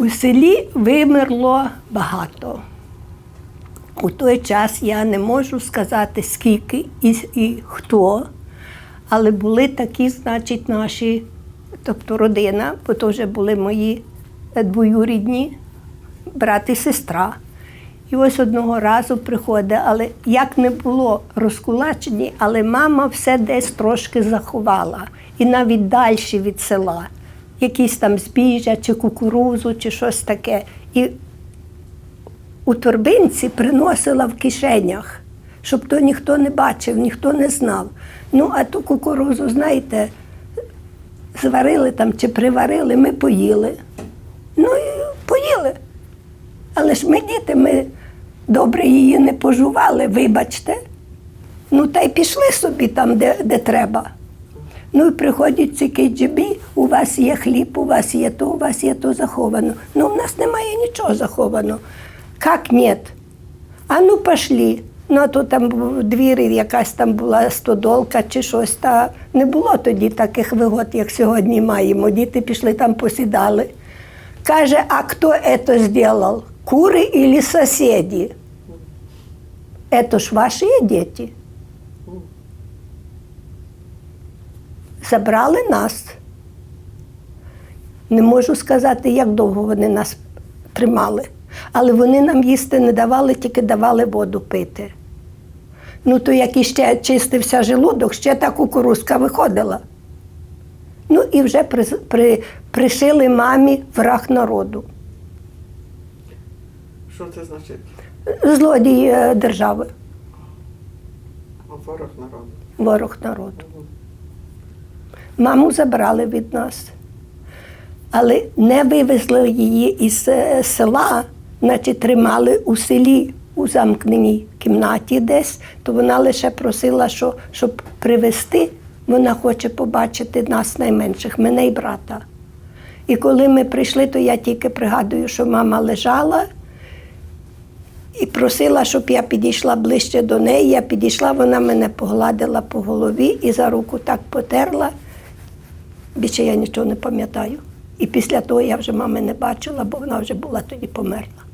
У селі вимерло багато. У той час я не можу сказати, скільки і, і хто, але були такі, значить, наші, тобто родина, бо то вже були мої двоюрідні брат і сестра. І ось одного разу приходить, але як не було розкулачені, але мама все десь трошки заховала. І навіть далі від села. Якісь там збіжжя, чи кукурузу, чи щось таке. І у торбинці приносила в кишенях, щоб то ніхто не бачив, ніхто не знав. Ну, а ту кукурузу, знаєте, зварили там чи приварили, ми поїли. Ну і поїли. Але ж ми діти, ми добре її не пожували, вибачте. Ну, та й пішли собі там, де, де треба. Ну і приходять ці KGB, у вас є хліб, у вас є то, у вас є то заховано. Ну, в нас немає нічого заховано. Як нет? А ну пошли. Ну, а то там в якась там була стодолка чи щось. Та не було тоді таких вигод, як сьогодні маємо. Діти пішли там посідали. Каже, а хто це зробив? Кури или сусіди? Это ж ваші діти. Забрали нас. Не можу сказати, як довго вони нас тримали. Але вони нам їсти не давали, тільки давали воду пити. Ну, то як іще чистився желудок, ще та кукурузка виходила. Ну і вже при, при, пришили мамі враг народу, Що це значить? злодій е, держави, Ворог народу. ворог народу. Маму забрали від нас, але не вивезли її із е, села, значить тримали у селі у замкненій кімнаті десь, то вона лише просила, що, щоб привезти, вона хоче побачити нас найменших, мене і брата. І коли ми прийшли, то я тільки пригадую, що мама лежала і просила, щоб я підійшла ближче до неї. Я підійшла, вона мене погладила по голові і за руку так потерла. Більше я нічого не пам'ятаю. І після того я вже мами не бачила, бо вона вже була тоді померла.